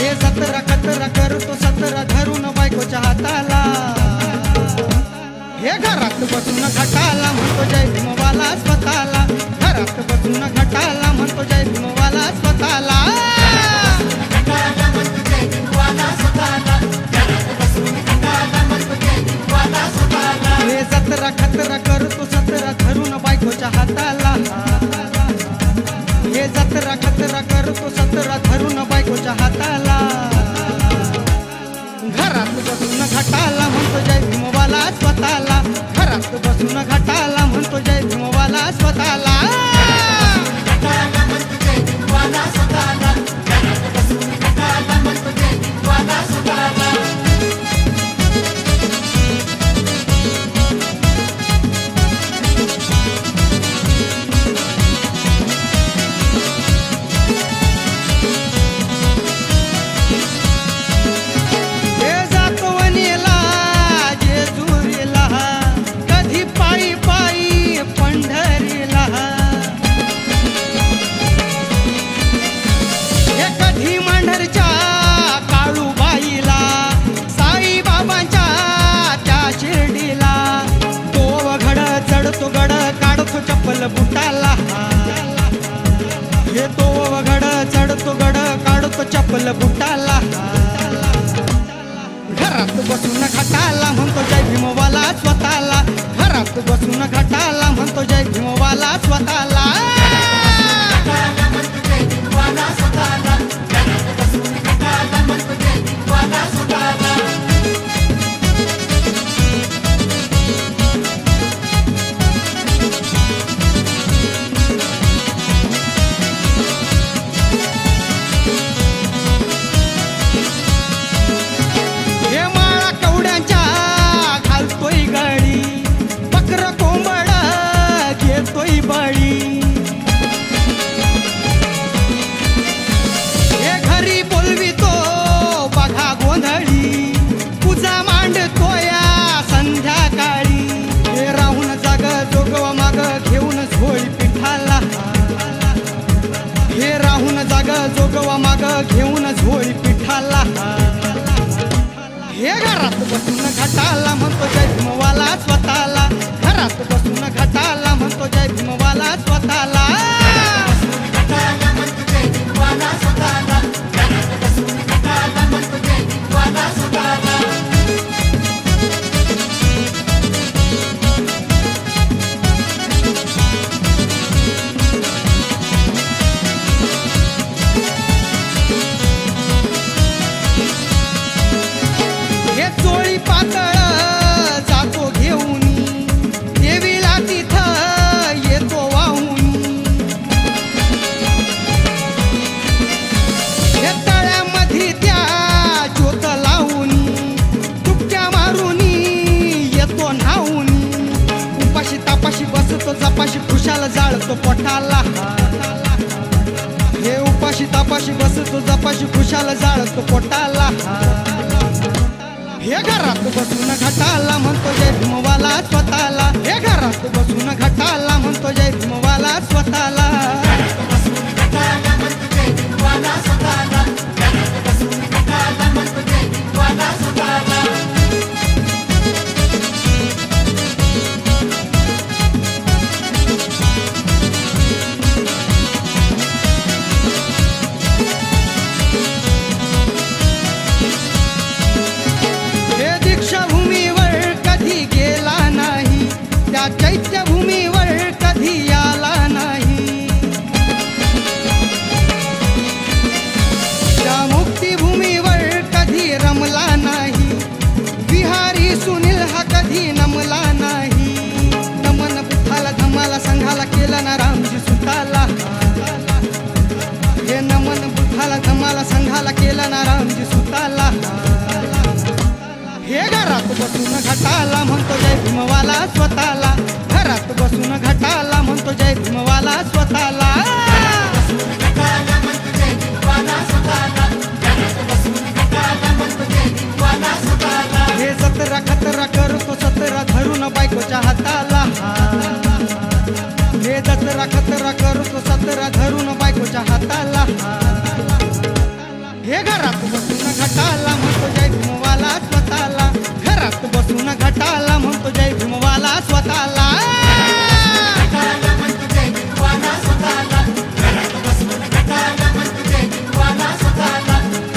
हे जत्रा कतरा करतो सतरा धरून बायकोच्या हाताला. हे घरात बसून घटाला म्हणतो जय भीमवाला स्वतःला. घरात बसून घटाला म्हणतो जय भीमवाला स्वतःला. हे जत्रा खतरा करतो सतरा धरून बायकोच्या हाताला. हे जत्रा खतरा करतो सतरा धरून बायकोच्या हाताला. घाटाला म्हणतो जय भीमवाला स्वतःला. घरात बसून घाटाला म्हणतो जय भीमवाला स्वतःला. काढतो बुटाला. घरात बसून घटाला म्हणतो जय भीमवाला स्वतःला. घरात बसून घटाला म्हणतो जय भीमवाला स्वतःला. राहून जोगवा माग घेऊन झोळी पिठाला. हे घरात बसून घटाला म्हणतो जय स्वतःला. घरात बसून जाळतो पोटाला हे उपाशी तपाशी बसतो जपाशी खुशाला जाळतो पोटाला हे घरात बसून घटाला म्हणतो जय भीमवाला स्वतःला. हे घरात बसून घटाला म्हणतो जय भीमवाला स्वतःला. त्या चैत्यभूमीवर बसून घटाला म्हणतो जय भीमवाला स्वतःला. घरात बसून घटाला म्हणतो जय भीमवाला स्वतःला. हे सतरा खतरा करतो सतरा धरून बायकोच्या हाताला. हे जतरा खतरा करतो सतरा धरून बायकोच्या हाताला. हे घरात